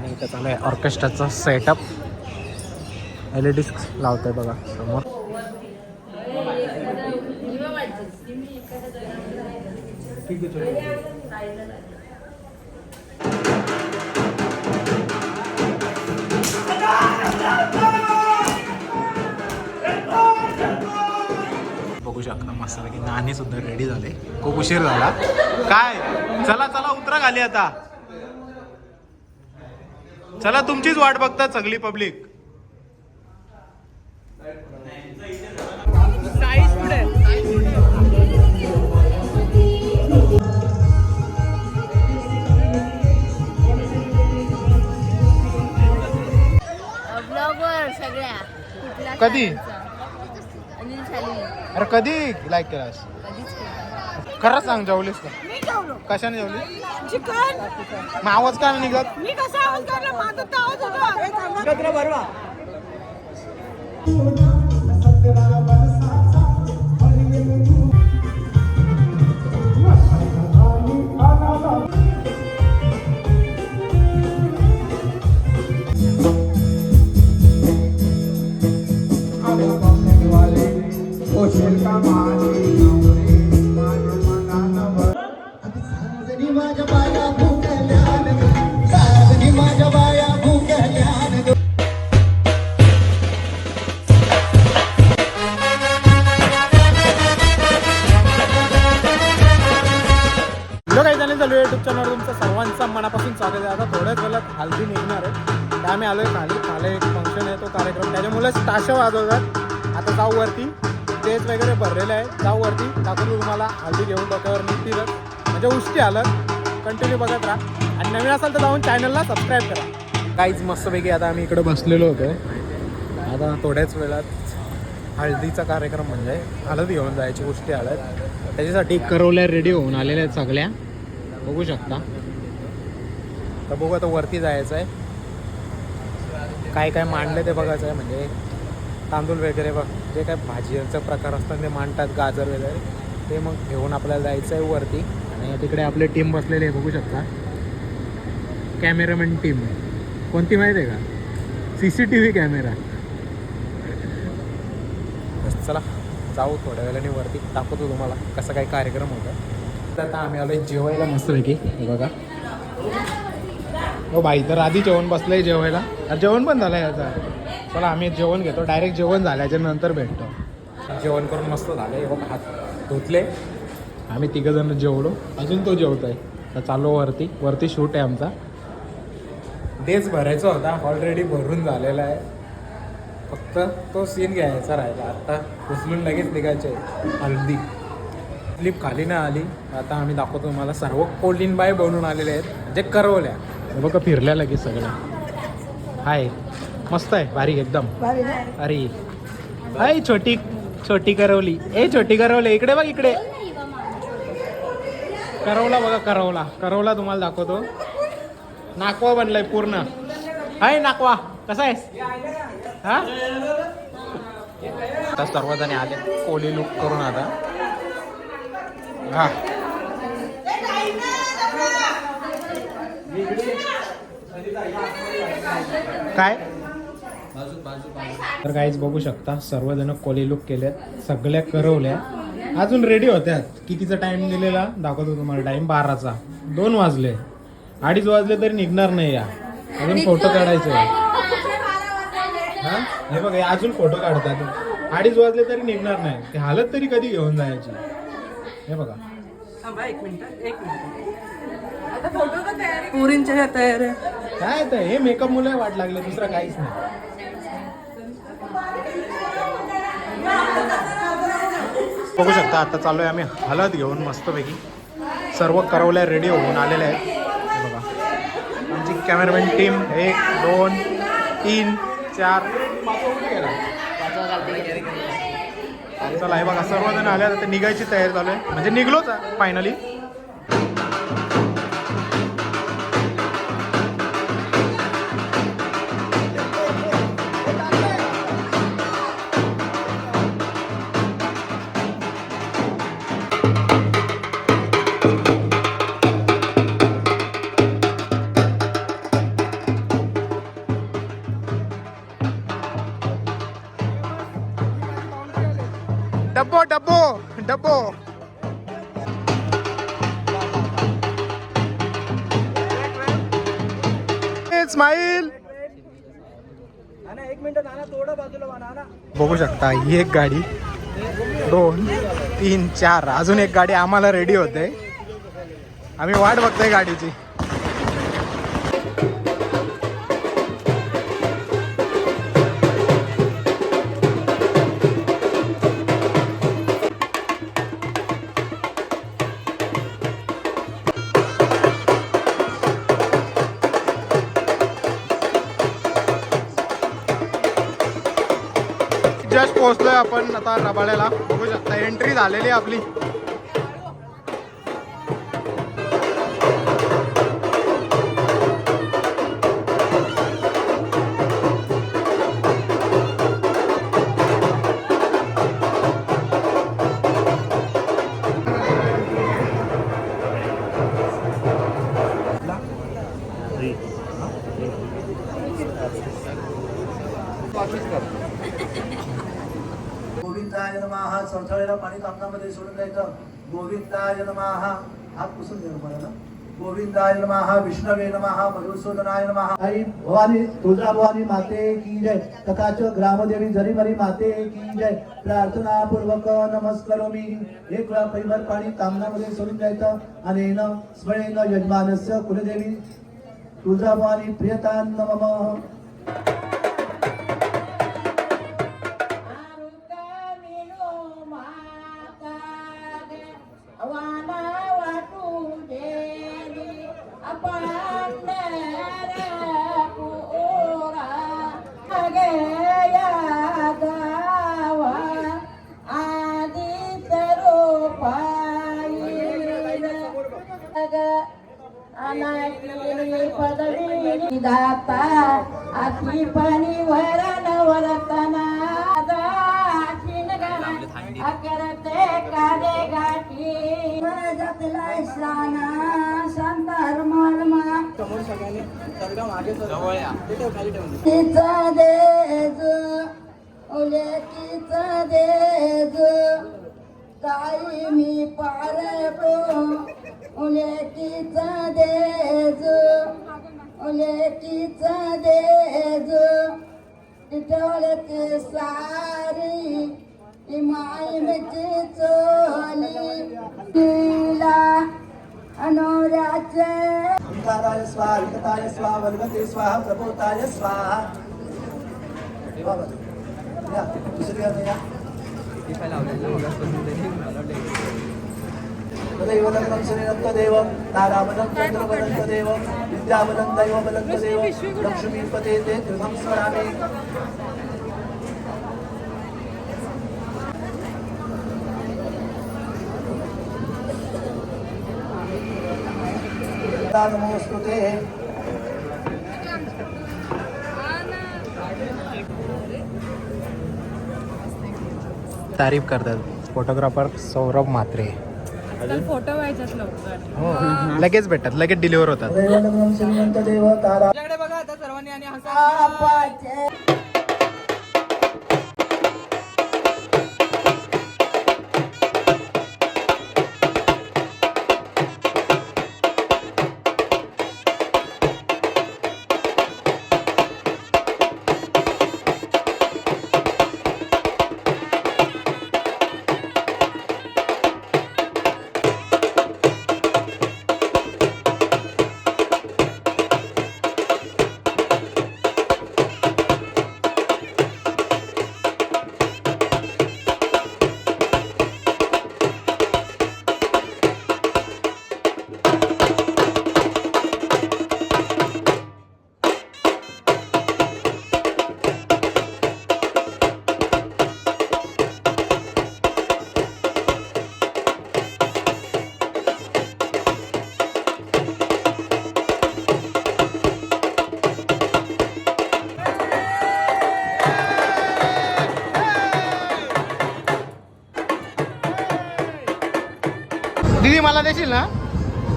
आणि इथं चालू आहे ऑर्केस्ट्राचं सेटअप. एल ई डी आहे बघा समोर. बघू शकता मस्त नाणी सुद्धा रेडी झाले. खूप उशीर झाला. काय? चला चला उतरा खाली आता. चला तुमचीच वाट बघतात सगळी पब्लिक कधी? शाळेचा? अनिल शाली अरे कधी लाईक केलास. खरंच सांग जेवलीस का कशाने जेवली? चिकन. मग आवाज का नाही निघत? मी कसा आवाज करला माझा तर आवाज होता. बाया भुकल्यान साजनी माझ्या चालू युट्यूब चॅनल तुमचं सर्वांचं मनापासून स्वागत आहे. आता थोड्याच वेळात हल्दी निघणार आहे. आम्ही आलो आलोय खाली. खाली एक फंक्शन आहे तो कार्यक्रम. त्याच्यामुळेच ताशा वाजवतात. आता जाऊ वरती. स्टेज वगैरे भरलेलं आहे. जाऊ वरती. दाखवतो तुम्हाला. हल्दी घेऊन डोक्यावर निघतील म्हणजे उष्टी आलं. कंटिन्यू बघत राहा. आणि नवीन असाल तर जाऊन चॅनलला सबस्क्राईब करा. काहीच मस्तपैकी आता आम्ही इकडे बसलेलो होतो. आता थोड्याच वेळात हळदीचा कार्यक्रम म्हणजे हळद घेऊन जायची गोष्टी आल्यात त्याच्यासाठी करवल्या रेडी होऊन आलेल्या आहेत सगळ्या. बघू शकता. तर बघू आता वरती जायचं आहे काय काय मांडलं ते बघायचं आहे. म्हणजे तांदूळ वगैरे बघ. जे काय भाजीचा प्रकार असतात ते मांडतात गाजर वगैरे. ते मग घेऊन आपल्याला जायचं आहे वरती. आणि तिकडे आपले टीम बसलेले आहे बघू शकता. कॅमेरामॅन टीम कोणती माहीत आहे का? C C T V camera बस चला. जाऊ थोड्या वेळाने वरती. दाखवतो तुम्हाला कसा काय कार्यक्रम होता तर आता आम्ही आलो जेवायला मस्तपैकी. हे बघा. हो बाई तर आधी जेवण बसलं आहे जेवायला जेवण पण झालं आहे याचा चला आम्ही जेवण घेतो. डायरेक्ट जेवण झाल्याच्यानंतर भेटतो. जेवण करून मस्त झालं आहे हो, बघा हात धुतले. आम्ही तिघं जण जेवलो. अजून तो जेवत आहे तर चाललो वरती. वरती शूट आहे आमचा. डेच भरायचा होता. ऑलरेडी भरून झालेला आहे. फक्त तो सीन घ्यायचा राहिला. आता उचलून लगेच निघायचे. हल्दी स्लिप खाली नाही आली. आता आम्ही दाखवतो तुम्हाला. सर्व कोल्डिन बाय बनवून आलेले आहेत. म्हणजे करवल्या. बघा फिरल्या लगेच सगळ्या. हाय. मस्त आहे. बारीक एकदम. अरे हाय छोटी. छोटी करवली. ए छोटी करवली. इकडे बघ इकडे. करवला बघा करवला. करवला तुम्हाला दाखवतो. नाकवा बनलाय पूर्ण. हाय नाकवा. कसा आहेस? हा? आता सर्वजण आले. कोली लुक करून आता. हा. काय? तर काहीच बघू शकता सर्वजण कोली लुक केलेत. सगळ्या करवल्या. अजून रेडी होत्यात कितीचा टाइम दिलेला? दाखवतो तुम्हाला टाइम बाराचा. दोन वाजले. अडीच वाजले तरी निघणार नाही या. अजून फोटो काढायचे. हा? हे बघा अजून फोटो काढतात. अडीच वाजले तरी निघणार नाही. ते हालत तरी कधी घेऊन जायची? हे बघा. पुरींच्या ह्या तयार आहे काय तर हे मेकअप मुलं वाट लागले दुसरं काहीच नाही. बघू शकता आता चालू आहे आम्ही हळद घेऊन मस्तपैकी. सर्व करवल्या रेडी होऊन आलेल्या आहेत. बघा. आमची कॅमेरामॅन टीम एक दोन तीन चार. चला हे बघा सर्वजण आले आता निघायची तयारी चालू आहे. म्हणजे निघलोच फायनली डबो डबो डबो स्माईल बघू शकता ही एक गाडी. दोन तीन चार. अजून एक गाडी आम्हाला रेडी होते. आम्ही वाट बघतोय गाडीची. आपण आता रबाड्याला बघू शकता. एंट्री झालेली आहे आपली. गोविंदाय नमः हात पुसून घ्या मला गोविंदाय नमः विष्णवे नमः मधुसूदनाय नमः। आई भवानी तुळजा भवानी माते की जय। तथाच ग्रामदेवी जरीमरी माते की जय। प्रार्थना पूर्वक नमस्कारो मी एक वेळा पैभर पाणी तांबणामध्ये सोडून द्यायचं आणि न स्मळेन यजमानस्य कुलदेवी। तुळजा भवानी प्रियतान नमः। दाता आखी पाणी वरण वरतना अकरते कादे गाठी. जतला खाली ठेवून दे. तिचा देज टिटवले सारी माईची चोली तिला अनोऱ्याचे विकाराय स्वाहा विकताय स्वाहा वल्गते स्वाहा प्रभोताय स्वाहा. दुसरी हात या. तदैवलग्नं श्रीरक्तदेवं ताराबलं चन्द्रबलं देवं विद्याबलं दैवबलं देवं लक्ष्मीपते ते। त्रिभं स्मरामि नमोस्तुते तारीफ करतात. फोटोग्राफर सौरभ म्हात्रे. फोटो व्हायच्यात लवकर. हो. लगेच भेटतात लगेच डिलिव्हर होतात. आपल्याकडे बघा आता सर्वांनी आणि हसा मला देशील ना?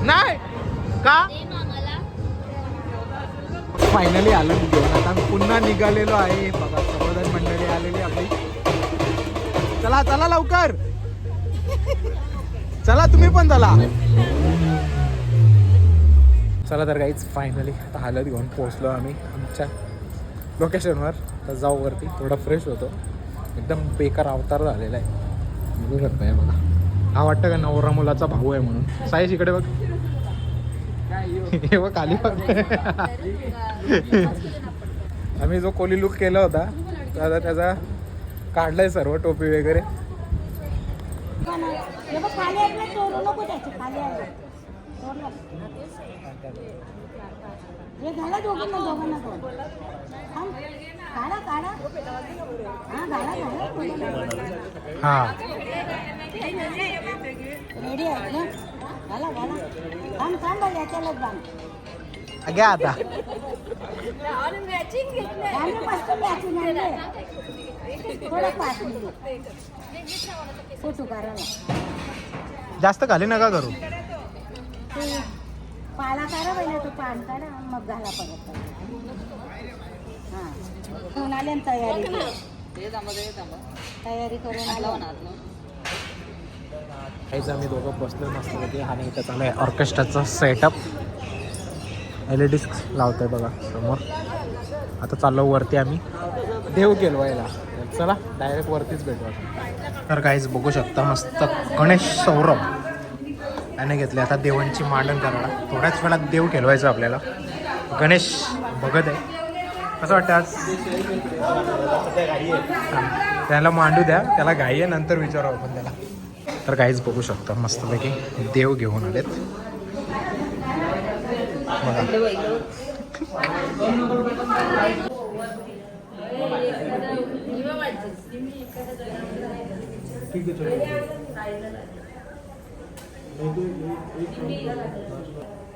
नाही? का? फायनली आलो मी घेऊन आता पुन्हा निघालेलो आहे. बघा सर्वजण मंडळी आलेली आपली. चला चला लवकर. चला तुम्ही पण चला. चला तर काहीच फायनली आता हालत घेऊन पोहोचलो आम्ही आमच्या लोकेशनवर तर जाऊ वरती. थोडा फ्रेश होतो. एकदम बेकार अवतार झालेला आहे. बघू शकता बघा. हा वाटतं का नवरा मुलाचा भाऊ आहे म्हणून? साईश इकडे बघ. हे बघ आली बघ. आम्ही जो कोली लुक केला होता त्याचा त्याचा काढलाय सर्व टोपी वगैरे. हे दोघांना दोघांना हा हा. रेडी आहे ना? घाला घाला थांब थांब बघ याच्यालाच बांध घ्या आता. जास्त खाली नका करू. पाला काढा पहिले तो पान काढा. मग घाला परत. घेऊन आले ना. तयारी तयारी करून आलो. काहीच आम्ही दोघं बसलो मस्त आणि इथं चालू आहे ऑर्केस्ट्राचा सेटअप. एल ई डी लावतोय बघा समोर. आता चाललो वरती आम्ही. देव केलवायला चला डायरेक्ट वरतीच भेटू आता तर काहीच बघू शकता मस्त गणेश सौरभ. त्याने घेतले आता देवांची मांडण करायला. थोड्याच वेळात देव केलवायचं आपल्याला. गणेश बघत आहे. कसं वाटतं आज? त्याला मांडू द्या. त्याला घाई आहे नंतर विचारू आपण त्याला. तर काहीच बघू शकता. मस्तपैकी देव घेऊन आलेत. बघा.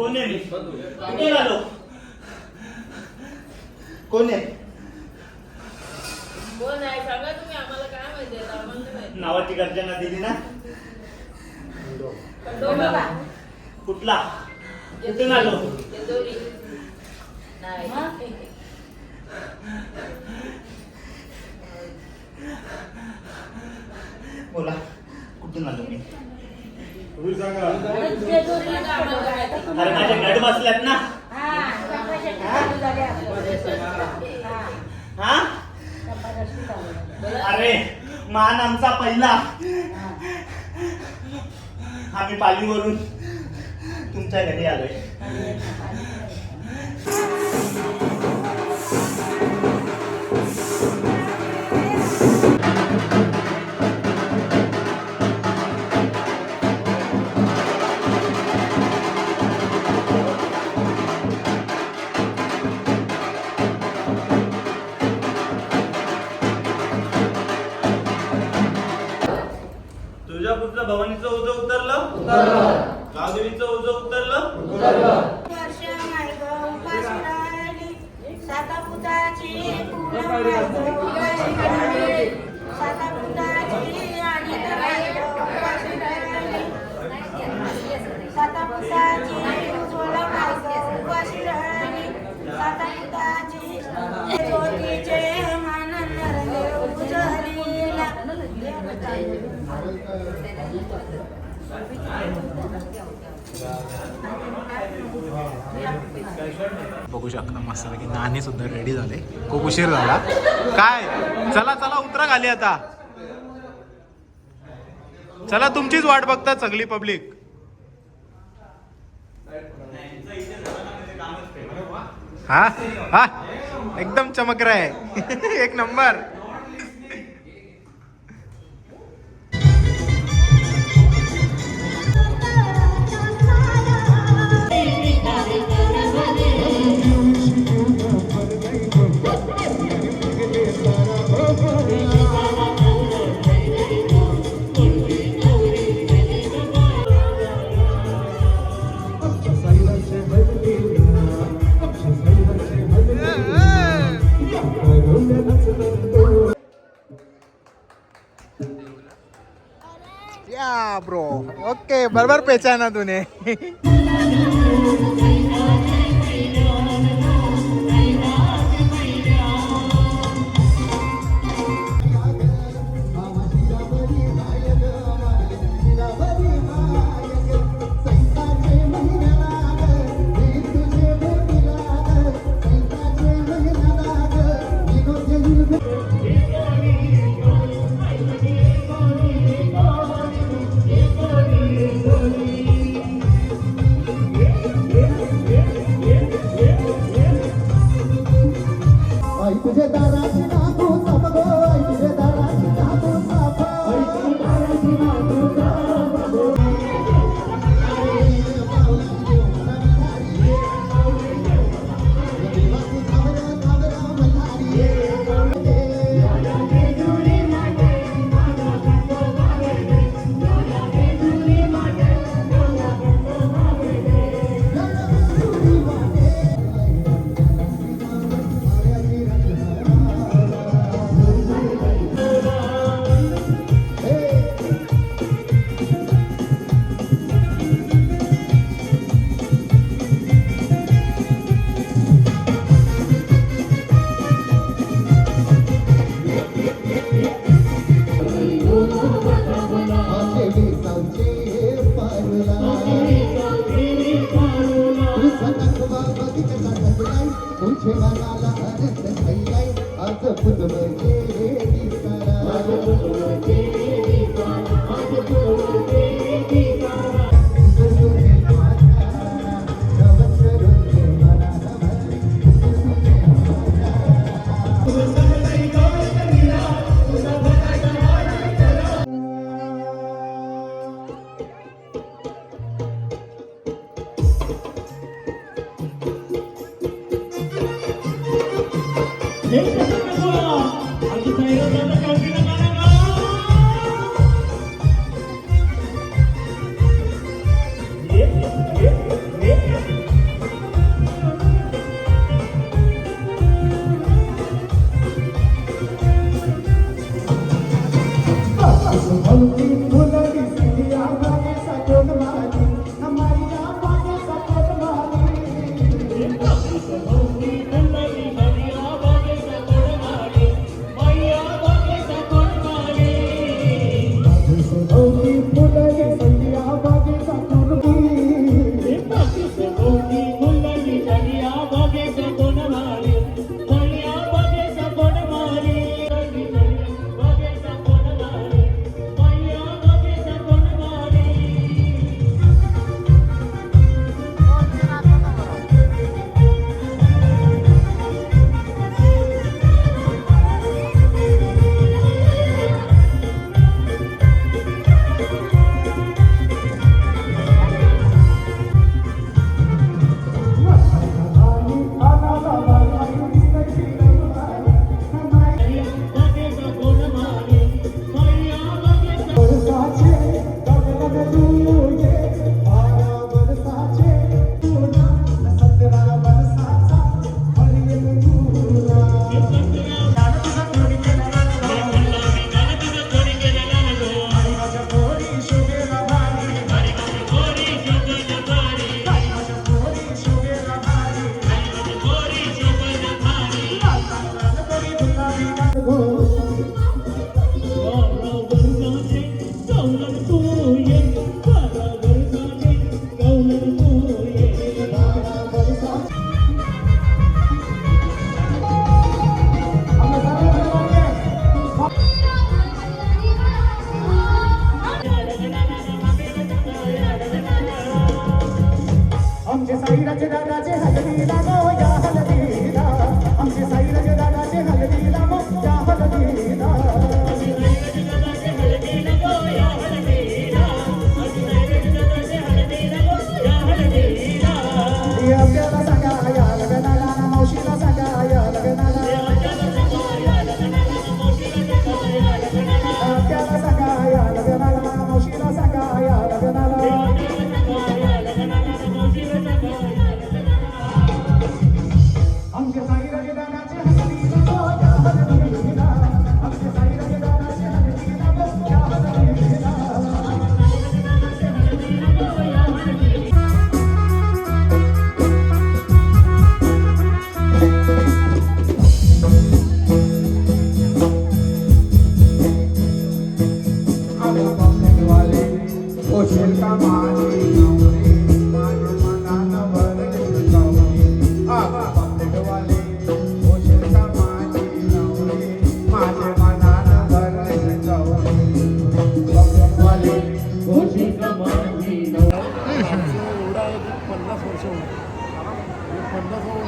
कोण आहे मी? कुठे आलो? कोण आहे? कोण आहे? सांगा तुम्ही आम्हाला काय माहिती आहे? आम्हाला नाही माहिती. नावाची गर्जना दिली ना? खंडोबा, कुठला? कुठून आलो. नाही. बोला. कुठून आलो मी? अरे माझे गड बसल्यात ना. हा? अरे मान आमचा पहिला. आम्ही पालीवरून तुमच्या घरी आलोय. नाणे सुद्धा रेडी झाले. खूप उशीर झाला. काय? चला चला उतरा खाली आता. चला तुमचीच वाट बघतात सगळी पब्लिक हा? हा? एकदम चमक रहा है एक नंबर. या ब्रो ओके बरोबर पेचाना तूने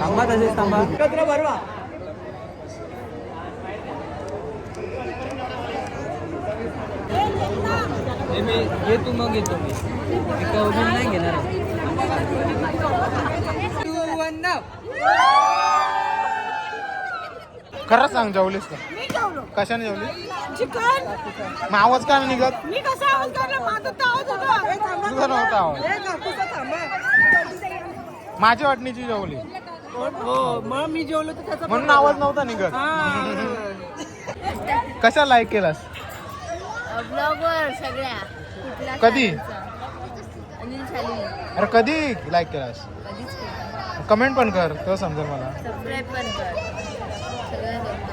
थांबा तसेच थांबा. एकत्र भरवा. मी येतो मग येतो मी. नाही घेणार. खरंच सांग जेवलीस का? कशाने जेवली चिकन. मग आवाज का नाही निघत मी कसा आवाज काढला? माझा तर आवाज होता. हे तुझा नव्हता आवाज. माझ्या वाटणीची जेवली. हो मग मी जेवलो तर त्याचा म्हणून आवाज नव्हता निघत. कशा लाईक केलास? ब्लॉगवर सगळ्या. कुठल्या कधी? अनिल अरे कधी लाईक केलास? कधीच केलं कमेंट पण कर तो समजेल मला. सबस्क्राईब पण कर. सगळं करतो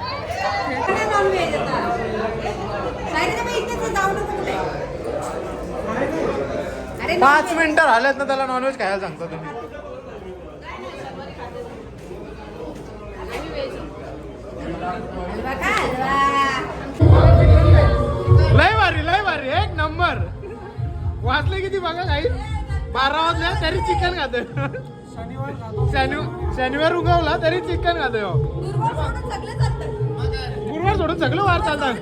पाच मिनिटं राहिलेत ना त्याला नॉनव्हेज खायला सांगतो तुम्ही. नंबर. वाचले किती बघा काही? बारा वाजल्या तरी चिकन खातोय. शनिवार शनिवार उगवला तरी चिकन खातोय हो. गुरुवार सोडून सगळं वार चालतात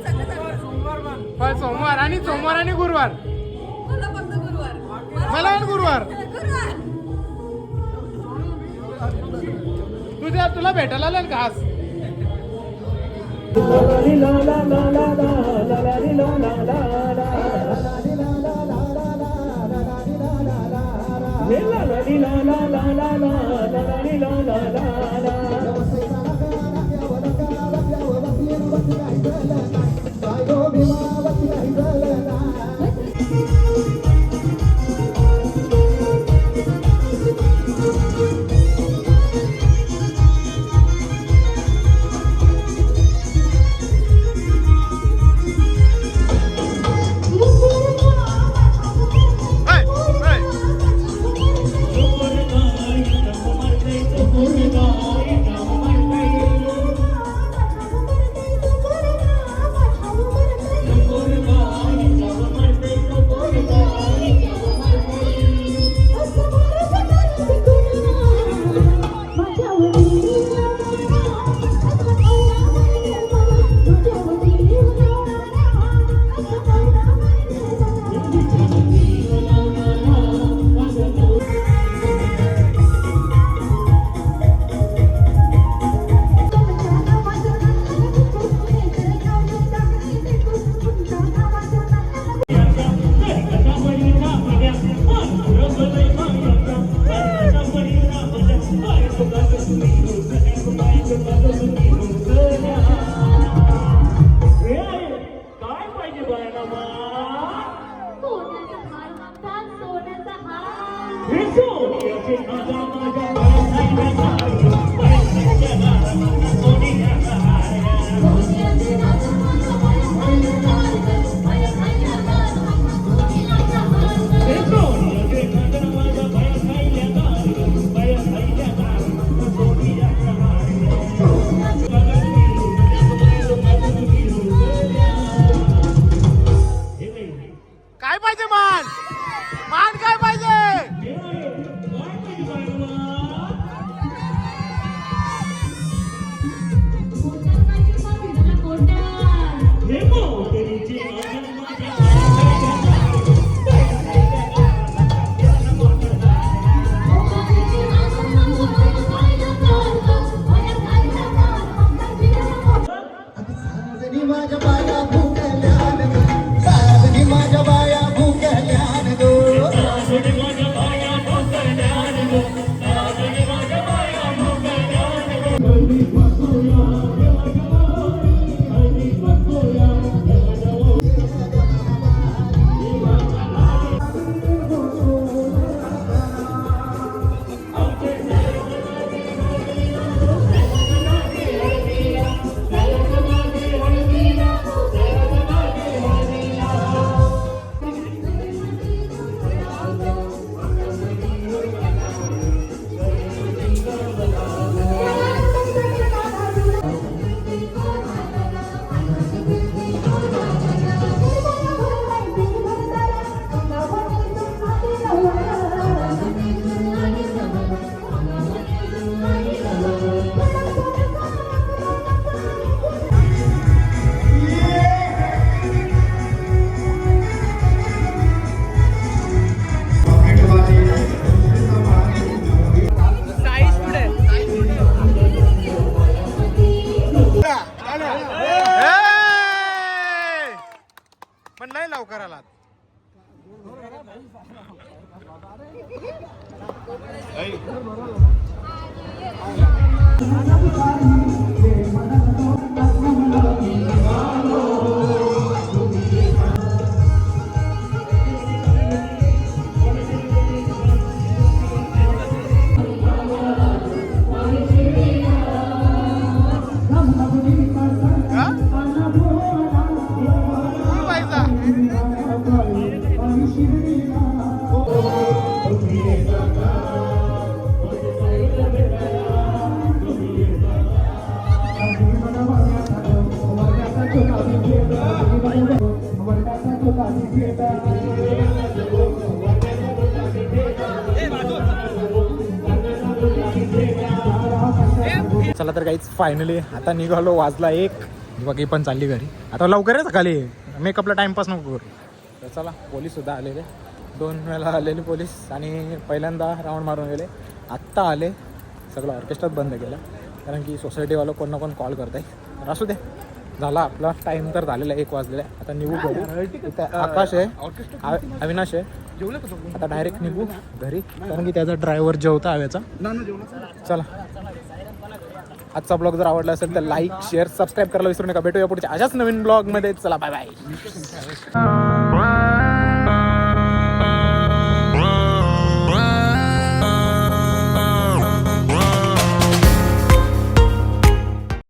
पण. सोमवार आणि सोमवार आणि गुरुवार. मला पण गुरुवार. तुझ्या तुला भेटायला आलं la la la la la चला तर काहीच फायनली आता निघालो वाजला एक. बघ ही पण चालली घरी. आता लवकर आहे सकाळी? मेकअपला टाइमपास नको करू. तर चला पोलीस सुद्धा आलेले. दोन वेळा आलेले पोलीस आणि पहिल्यांदा राऊंड मारून गेले. आत्ता आले. सगळं ऑर्केस्ट्राच बंद केलं. कारण की सोसायटीवालं कोण ना कोण कॉल करत आहे तर असू दे. झाला आपला टाइम तर झालेला आहे, एक वाजलेला आहे. आता निघू घरी इथे आकाश आहे. अविनाश आहे. आता डायरेक्ट निघू घरी. कारण की त्याचा ड्रायव्हर जेवता हव्याचा चला. आजचा ब्लॉग जर आवडला असेल तर लाईक शेअर सबस्क्राईब करायला विसरू नका. भेटूया पुढच्या अशाच नवीन ब्लॉगमध्ये. चला बाय बाय